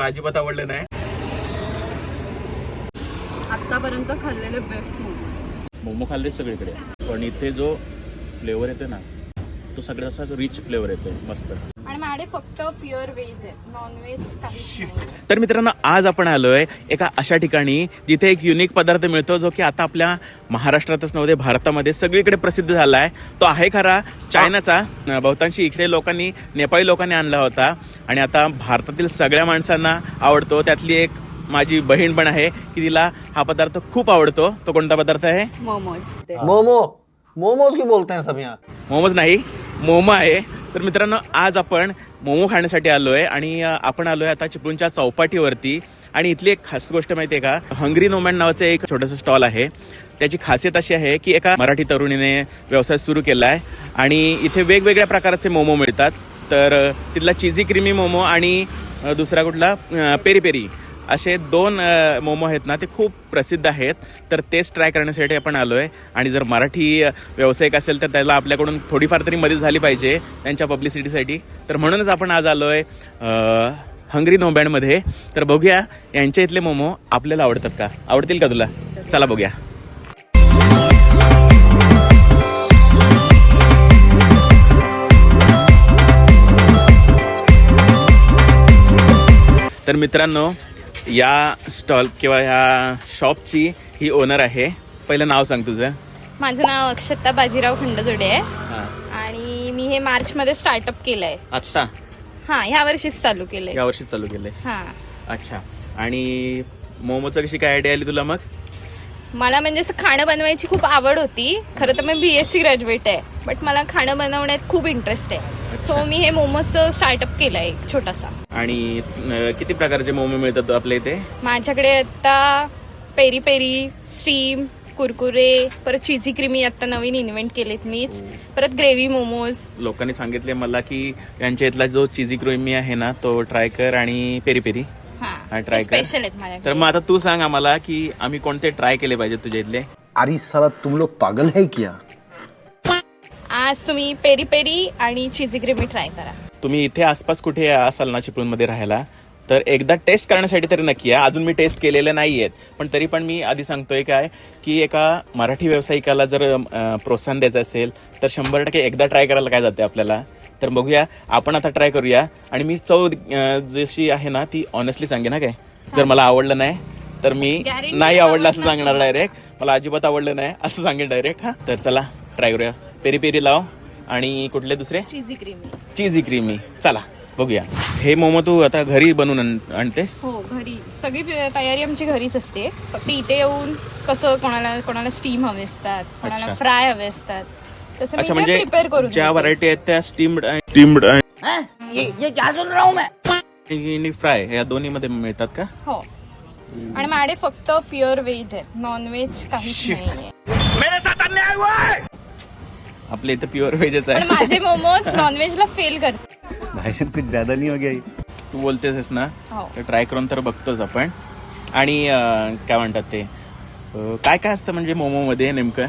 मला अजिबात आवडलं नाही. आतापर्यंत खाल्लेले बेस्ट मोमो. मोमो खाल्ले सगळीकडे. पण इथे जो फ्लेवर येतो ना तो सगळ्यात असा रिच फ्लेवर येतो मस्त. फक्त प्युअर व्हेज आहे नॉन व्हेज काहीच नाही तर मित्रांनो आज आपण आलोय एका अशा ठिकाणी जिथे एक युनिक पदार्थ मिळतो जो की आता आपल्या महाराष्ट्रातच नव्हते भारतामध्ये सगळीकडे प्रसिद्ध झाला आहे तो आहे खरा चायनाचा. बहुतांशी इकडे लोकांनी नेपाळी लोकांनी आणला होता. आणि आता भारतातील सगळ्या माणसांना आवडतो. त्यातली एक माझी बहीण पण आहे की तिला हा पदार्थ खूप आवडतो. तो कोणता पदार्थ आहे? मोमोज. मोमो. मोमोज क्यों बोलते हैं सब यहाँ? मोमोज नाही. मोमो आहे. तर मित्रांनो आज आपण मोमो खाण्यासाठी आलो आहे आणि आपण आलो आहे आता चिपळूणच्या चौपाटीवरती. आणि इथली एक खास गोष्ट माहिती आहे का? हंग्री नोमॅन नावाचं एक छोटंसं स्टॉल आहे. त्याची खासियत अशी आहे की एका मराठी तरुणीने व्यवसाय सुरू केला आहे आणि इथे वेगवेगळ्या प्रकारचे मोमो मिळतात. तर तिथला चिझी क्रीमी मोमो आणि दुसरा कुठला? Peri peri. असे दोन मोमो आहेत ना ते खूप प्रसिद्ध आहेत. तर तेच ट्राय करण्यासाठी आपण आलो आहे आणि जर मराठी व्यावसायिक असेल तर त्याला आपल्याकडून थोडीफार तरी मदत झाली पाहिजे त्यांच्या पब्लिसिटीसाठी तर म्हणूनच आपण आज आलो आहे हंगरी नोबँडमध्ये तर बघूया यांच्या इथले मोमो आपल्याला आवडतात का? आवडतील का तुला? चला बघूया. तर मित्रांनो या स्टॉल किंवा ह्या शॉपची ही ओनर आहे. पहिलं नाव सांग तुझं. माझं नाव अक्षता बाजीराव खंडजोडे आहे. हां. आणि मी हे मार्च मध्ये स्टार्टअप केलंय. आत्ता? हा ह्या वर्षीच चालू केलंय. या वर्षी चालू केलंय. हा. अच्छा. आणि मोमोचं कशी काय आयडिया आली तुला मग? मला म्हणजे असं खाणं बनवायची खूप आवड होती. खरं तर मी बी एस सी ग्रॅज्युएट आहे. बट मला खाणं बनवण्यात खूप इंटरेस्ट आहे. सो मी हे मोमोचं स्टार्टअप केलंय एक छोटासा. आणि अं, किती प्रकारचे मोमो मिळतात आपल्या इथे? माझ्याकडे आता पेरी पेरी स्टीम कुरकुरे परत चिझी क्रीमी आता नवीन इन्व्हेंट केलेत मीच. परत ग्रेव्ही मोमोज. लोकांनी सांगितले मला की यांच्या इथला जो चिझी क्रोमी आहे ना तो ट्राय कर आणि पेरी पेरी. हा, हा try कर. स्पेशल आहेत तर मग आता तू सांग आम्हाला की आम्ही कोणते ट्राय केले पाहिजे तुझ्या इथले? अरे साला तुम लोग पागल है क्या? आज तुम्ही पेरी पेरी आणि चिझी क्रीमी ट्राय करा. तुम्ही इथे आसपास कुठे असाल ना चिपळूणमध्ये राहायला? तर एकदा टेस्ट करण्यासाठी तरी नक्की आहे अजून मी टेस्ट केलेले नाही आहेत पण तरी पण मी आधी सांगतोय काय की एका मराठी व्यावसायिकाला जर प्रोत्साहन द्यायचं असेल तर शंभर टक्के एकदा ट्राय करायला काय जाते आपल्याला? तर बघूया आपण आता ट्राय करूया. आणि मी चव जशी आहे ना ती ऑनेस्टली सांगेन ना काय? जर मला आवडलं नाही तर मी नाही आवडलं असं सांगणार डायरेक्ट मला अजिबात आवडलं नाही असं सांगेन डायरेक्ट हा? तर चला ट्राय करूया. पेरी पेरी लाव आणि कुठले दुसरे? Cheesy creamy. Cheesy creamy. चला बघूया. हे मोमो तू आता घरी बनवून आण- आणतेस? हो घरी. सगळी तयारी आमची घरीच असते. फक्त इथे येऊन कसं कोणाला कोणाला स्टीम हवे असतात कोणाला. फ्राय हवे असतात. तसं अच्छा मी म्हणजे प्रिपेअर करून ज्या देते. व्हरायटी आहेत त्या स्टीम्ड स्टीम्ड आणि फ्राय या दोन्ही मध्ये मिळतात का? हो. आणि माझे फक्त प्युअर व्हेज आहे. नॉन व्हेज काहीच. नाहीये. आपल्या इथं प्युअर व्हेजच पण आहे माझे मोमोज नॉन ला फेल करते भाई कुछ ज्यादा नहीं हो गया ये? तू बोलतेस ना? हो. तर ट्राय करून तर बघतोच आपण. आणि अं, काय म्हणतात ते? अं, काय काय असतं म्हणजे मोमो मध्ये नेमकं?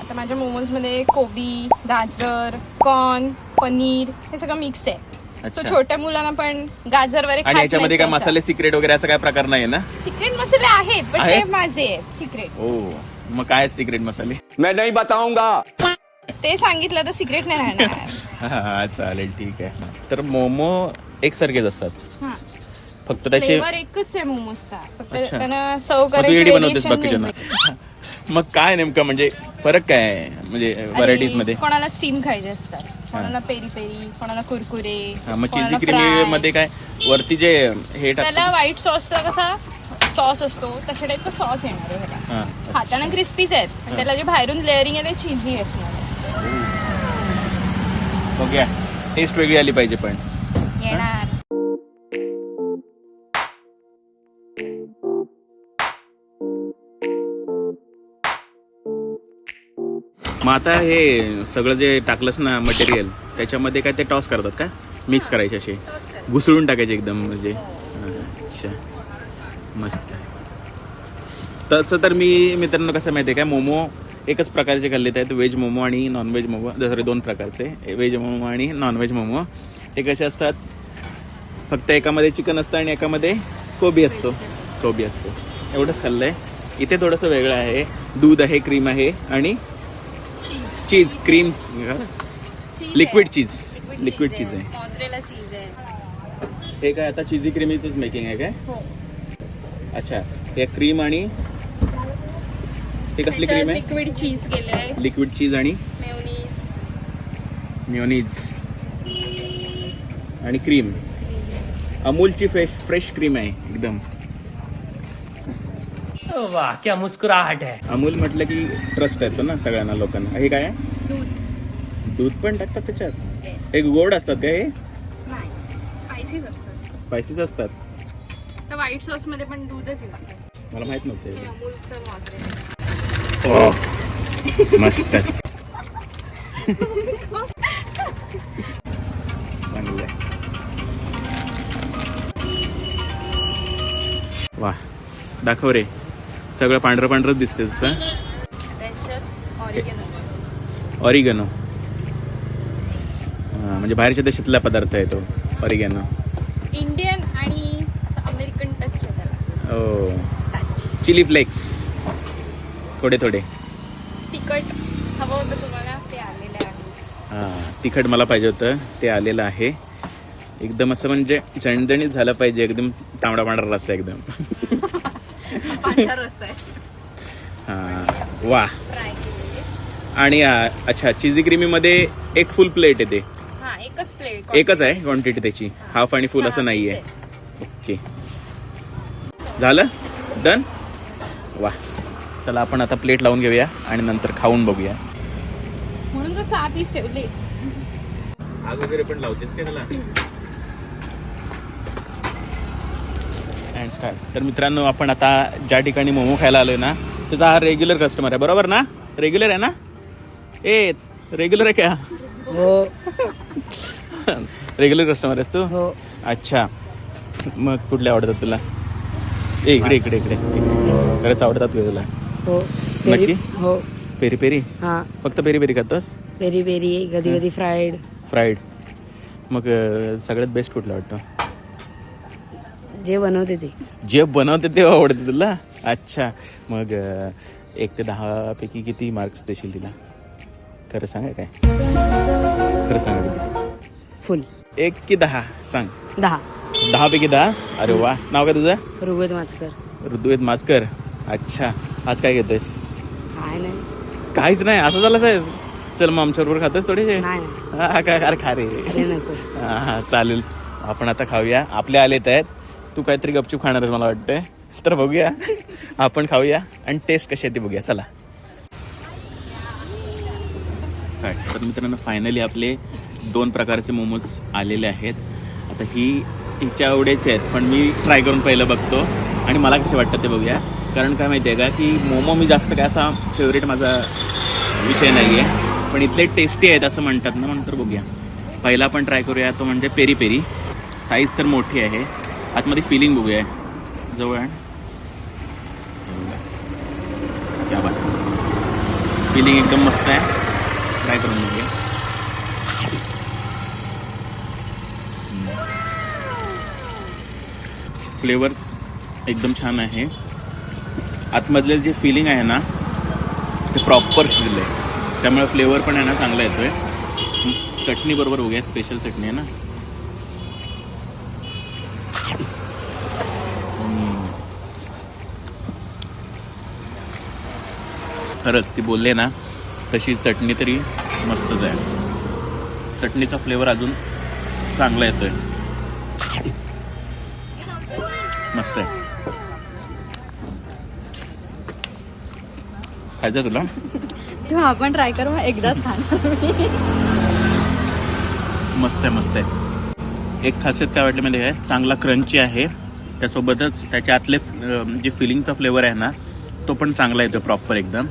आता माझ्या मोमोजमध्ये कोबी गाजर कॉर्न पनीर हे सगळं मिक्स आहे. अच्छा. सो छोट्या मुलांना पण गाजर वगैरे आणि याच्यामध्ये काय मसाले सिक्रेट वगैरे असं काय प्रकार नाही ना? सिक्रेट मसाले आहेत पण आहेत? ते माझे आहेत सिक्रेट ओ मग काय सिक्रेट मसाले? मैं नहीं बताऊंगा। ते सांगितलं तर सिक्रेट नाही राहणार. हा चालेल ठीक आहे. तर मोमो एकसारखेच असतात. हा. फक्त त्याचे फ्लेवर एकच आहे मोमोजचा फक्त अच्छा. त्यांना सर्व मग तू करायची एडी बनवतेस variation बाकीच्यांना वेगवेगळी. मग काय नेमकं म्हणजे फरक काय आहे? म्हणजे व्हरायटीजमध्ये? कोणाला स्टीम खायचे असतात. कोणाला पेरी पेरी कोणाला कुरकुरे हा, मग चिझी कोणाला क्रीमी fry. मध्ये काय? वरती जे हे त्याला टाकतात व्हाईट सॉसचा कसा सॉस असतो तशा टाईपचा सॉस येणार आहे ह्याला. हा. खाताना क्रिस्पीच आहेत. त्याला जे बाहेरून लेअरिंग आहे ते चिझी असणार. बघूया. टेस्ट वेगळी आली पाहिजे पण. येणार. मग आता हे सगळं जे टाकलंस ना मटेरियल त्याच्यामध्ये काय ते टॉस करतात का? मिक्स करायचे असे. घुसळून टाकायचे एकदम म्हणजे. अच्छा. मस्त. तसं तर मी मित्रांनो कसं माहिती आहे काय मोमो एकच प्रकारचे खाल्लेत आहेत व्हेज मोमो आणि नॉन व्हेज मोमो सॉरी दोन प्रकारचे. व्हेज मोमो आणि नॉन व्हेज मोमो. हे कसे असतात फक्त एकामध्ये चिकन असतं आणि एकामध्ये कोबी असतो. कोबी असतो. एवढंच खाल्लंय. इथे थोडंसं वेगळं आहे. दूध आहे क्रीम आहे आणि cheese cream liquid cheese liquid cheese आहे. आहे. हे काय आता चिझी क्रीमीचंच मेकिंग आहे काय? हो. अच्छा. हे क्रीम आणि हे कसली क्रीम आहे? लिक्विड चीज केलं आहे लिक्विड चीज आणि? मेयोनीज म्युनिज आणि क्रीम अमूलची फ्रेश फ्रेश क्रीम आहे एकदम. वाह क्या मुस्कुराहट है. अमूल म्हटलं की ट्रस्ट येतो ना सगळ्यांना लोकांना. हे काय आहे? दूध. दूध पण टाकतात त्याच्यात? एक गोड असतात का हे? नाही स्पायसीज असतात. स्पायसीस असतात. तर व्हाईट सॉसमध्ये पण दूधच मला माहीत हे. नव्हते हो. मस्तच. चांगलं. वा. दाखव रे. सगळं पांढरं पांढरंच दिसते तसं. ऑरिगेनो म्हणजे बाहेरच्या देशातला पदार्थ आहे तो. ऑरिगॅनो इंडियन आणि अमेरिकन टच आहे त्याला. ओ टच चिली फ्लेक्स थोडे थोडे. तिखट हवं होतं तुम्हाला ते आलेलं आहे. हां तिखट मला पाहिजे होतं ते आलेलं आहे. एकदम असं म्हणजे झणझणीत झालं पाहिजे एकदम तांबडा पांढरा रस्सा एकदम. पांढरा रस्सा आहे. हां वा. आणि अच्छा चिझी क्रीमीमध्ये एक फुल प्लेट येते हा एकच प्लेट एकच आहे क्वांटिटी त्याची. हाफ आणि फुल असं नाही आहे. ओके झालं? डन वा. चला आपण आता प्लेट लावून घेऊया आणि नंतर खाऊन बघूया. म्हणून तर सहा पीस ठेवले. आग वगैरे पण लावतेस काय त्याला? काय तर मित्रांनो आपण आता ज्या ठिकाणी मोमो खायला आलोय ना त्याचा हा रेग्युलर कस्टमर आहे. बरोबर ना? रेग्युलर आहे ना? ए रेग्युलर आहे का? हो. रेग्युलर कस्टमर आहेस तू? हो. अच्छा. मग कुठले आवडतात तुला? ए इकडे इकडे इकडे. खरंच आवडतात का तुला? हो. नक्की? हो. Peri peri? हा. फक्त पेरी पेरी खातोस? पेरी पेरी कधी कधी फ्राईड फ्राईड मग अं, सगळ्यात बेस्ट कुठलं वाटतं? जे बनवते ते. जे बनवते ते आवडते तुला? अच्छा. मग अं, एक ते दहा पैकी किती मार्क्स देशील तिला? खरं सांगा काय? खरं सांगा फुल एक की दहा? सांग. दहा. दहा पैकी दहा? अरे वा. नाव काय तुझं? ऋग्वेद माचकर. ऋतुवेद मास्कर अच्छा. आज काय घेतोयस? काय नाही. काहीच नाही? असं झालं साहेब चल मग आमच्याबरोबर खातोस थोडेसे नाही हा काय अरे खा रे. अरे नको. हा हा चालेल. आपण आता खाऊया. आपले आलेत आहेत. तू काहीतरी गपचूप खाणार आहेस मला वाटतंय. तर बघूया. आपण खाऊया आणि टेस्ट कशी आहे ती बघूया. चला. काय तर मित्रांनो फायनली आपले दोन प्रकारचे मोमोज आलेले आहेत. आता ही हिच्या आवडीचे आहेत पण मी ट्राय करून पहिलं बघतो. आणि मला कसे वाटतं ते बघूया. कारण काय माहिती आहे का की मोमो मी जास्त काय असा फेवरेट माझा विषय नाही आहे पण इथले टेस्टी आहेत असं म्हणतात ना म्हणून तर बघूया. पहिला आपण ट्राय करूया तो म्हणजे पेरी पेरी. साईज तर मोठी आहे. आतमध्ये फिलिंग बघूया. जवळ त्या बात. फिलिंग एकदम मस्त आहे. ट्राय करून बघूया. फ्लेवर एकदम छान आहे. आतमधले जे फिलिंग आहे ना ते प्रॉपर शिजलं आहे त्यामुळे फ्लेवर पण आहे ना चांगला येतोय. चटणी बरोबर उघ्या स्पेशल चटणी आहे ना. खरंच ती बोलले ना तशी चटणी तरी मस्तच आहे. चटणीचा फ्लेवर अजून चांगला येतोय. मस्त आहे. खायचं तुला? तेव्हा आपण ट्राय करू मग एकदाच खाणार मस्त आहे मस्त आहे. एक खासियत काय वाटली माहिती आहे चांगला क्रंची आहे. त्यासोबतच त्याच्या आतले जे फिलिंगचा फ्लेवर आहे ना तो पण चांगला येतो प्रॉपर एकदम.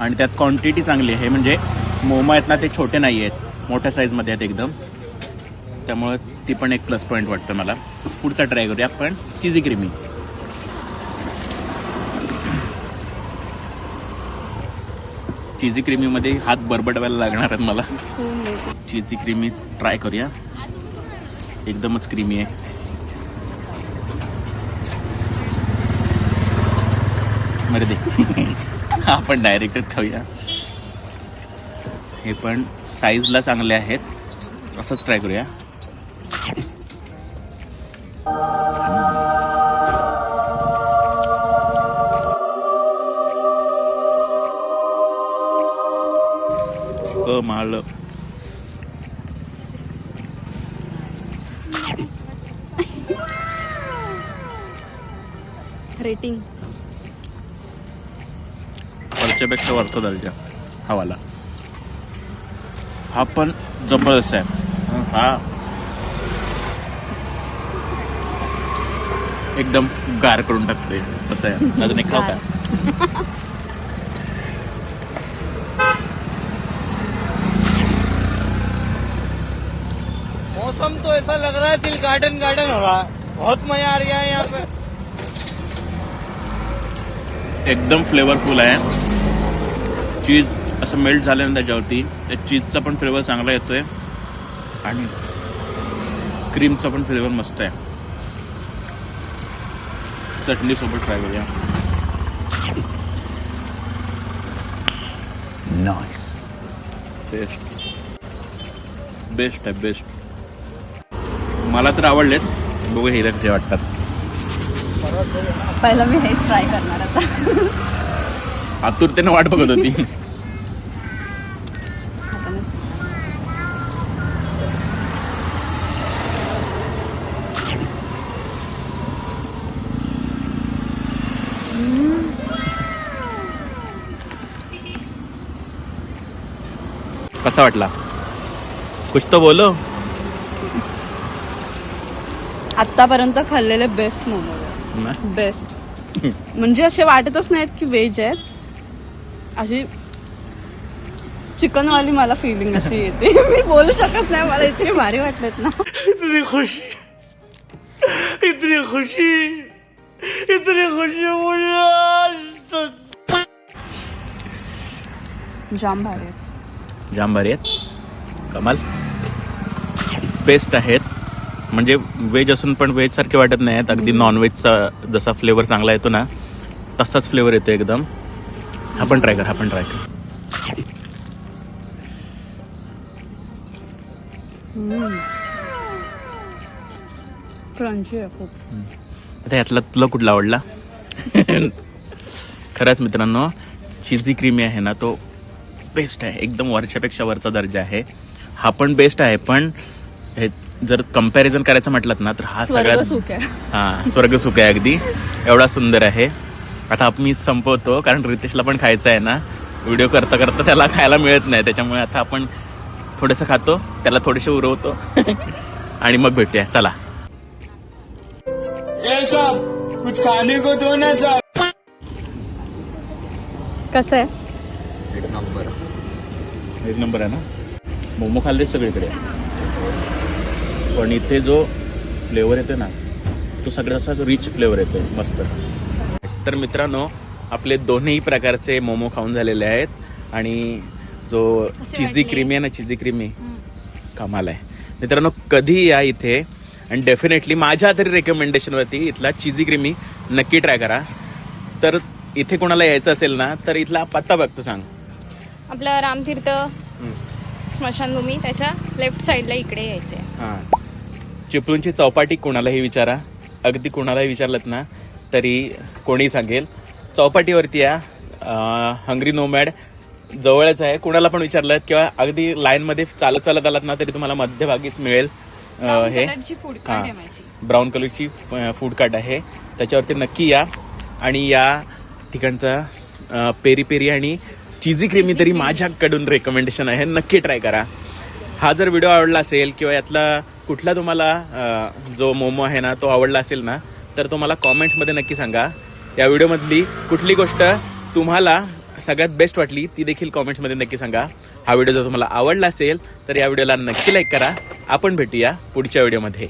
आणि त्यात क्वांटिटी चांगली आहे. म्हणजे मोमो आहेत ना ते छोटे नाही आहेत. मोठ्या साईजमध्ये आहेत एकदम. त्यामुळे ती पण एक प्लस पॉईंट वाटतं मला. पुढचा ट्राय करूया आपण. चिझी क्रीमी चिझी क्रीमीमध्ये हात बरबटवायला लागणार आहेत मला. हो, हो. चिझी क्रीमी ट्राय करूया. एकदमच क्रीमी आहे. मरे आपण डायरेक्टच खाऊया. हे पण साईजला चांगले आहेत. असंच ट्राय करूया. अ माळलं रेटिंग वरच्यापेक्षा वरचा दर्जा. हवाला. हा पण जबरदस्त आहे. हा. एकदम गार करून टाकते असं आहे? अजून एक खाऊ का? मौसम तो ऐसा लग रहा है दिल गार्डन गार्डन हो रहा है। बहुत मजा आ रहा है यहाँ पे। एकदम फ्लेवरफुल आहे. चीज असं मेल्ट झालं ना त्याच्यावरती. त्या चीजचा पण फ्लेवर चांगला येतोय. आणि क्रीमचा पण फ्लेवर मस्त आहे. चटणी सोबत ट्राय करूया. नाइस बेस्ट बेस्ट आहे बेस्ट मला तर आवडलेत. बघू हिरा कसे वाटतात. पहिला मी हेच ट्राय करणार आता. आतुरतेने वाट बघत होती. कसा वाटला? कुछ तो बोलो. आतापर्यंत खाल्लेले बेस्ट मोमो? बेस्ट म्हणजे असे वाटतच नाहीत की व्हेज आहेत. अशी चिकनवाली मला फिलिंग अशी येते. मी बोलू शकत नाही मला इतके भारी वाटलेत ना. इतनी खुशी. इतनी खुशी. इतनी खुशी जाम भारी आहेत. जाम भारी आहेत. कमाल. बेस्ट आहेत. म्हणजे व्हेज असून पण व्हेज सारखे वाटत नाही आहेत. अगदी नॉनव्हेजचा जसा फ्लेवर चांगला येतो ना तसाच फ्लेवर येतो एकदम. हा पण ट्राय कर हा पण ट्राय कर. क्रंची आहे खूप. आता यातला तुला कुठला आवडला? खरंच मित्रांनो चिझी क्रीमी आहे ना तो बेस्ट आहे. एकदम वरच्यापेक्षा वरचा दर्जा आहे. हा पण बेस्ट आहे पण हे जर कंपॅरिझन करायचं म्हटलं ना तर हा सगळ्यात स्वर्ग सुख आहे. हा स्वर्ग सुख आहे अगदी. एवढा सुंदर आहे. आता मी संपवतो कारण रितेशला पण खायचं आहे ना. व्हिडिओ करता करता त्याला खायला मिळत नाही त्याच्यामुळे आता आपण थोडंसं खातो त्याला थोडेसे उरवतो. आणि मग भेटूया चला. ये सब कुछ खाने को दो ना सब. कसं आहे? एक नंबर आहे ना? मोमो खाल्ले सगळीकडे. पण इथे जो फ्लेवर येतो ना तो सगळ्यात असा रिच फ्लेवर येतो मस्त. तर मित्रांनो आपले दोन्ही प्रकारचे मोमो खाऊन झालेले आहेत आणि जो चिझी? क्रीमी आहे ना चिझी क्रीमी कमाल आहे. मित्रांनो कधी या इथे? आणि डेफिनेटली माझ्या तरी रेकमेंडेशनवरती इथला चिझी क्रीमी नक्की ट्राय करा. तर इथे कोणाला यायचं असेल ना तर इथला पत्ता बघतो सांग. आपलं रामतीर्थ स्मशानभूमी त्याच्या लेफ्ट साईडला इकडे यायचे हां. चिपळूणची चौपाटी कोणालाही विचारा. अगदी कोणालाही विचारलं ना तरी कोणी सांगेल. चौपाटीवरती या हंग्री नोमॅड जवळच आहे. कोणाला पण विचारलं किंवा अगदी लाईनमध्ये चालत चालत आलात ना तरी तुम्हाला मध्यभागीच मिळेल हे. हां. ब्राऊन कलरची फूड कार्ट आहे. त्याच्यावरती नक्की या. आणि या ठिकाणचा पेरी पेरी आणि चिझी क्रीमी तरी माझ्याकडून रेकमेंडेशन आहे. नक्की ट्राय करा. हा जर व्हिडिओ आवडला असेल किंवा यातला कुठला तुम्हाला जो मोमो आहे ना तो आवडला असेल ना तर तो मला कॉमेंट्समध्ये नक्की सांगा. या व्हिडिओमधली कुठली गोष्ट तुम्हाला सगळ्यात बेस्ट वाटली ती देखील कॉमेंट्समध्ये नक्की सांगा. हा व्हिडिओ जर तुम्हाला आवडला असेल तर या व्हिडिओला नक्की लाईक करा. आपण भेटूया पुढच्या व्हिडिओमध्ये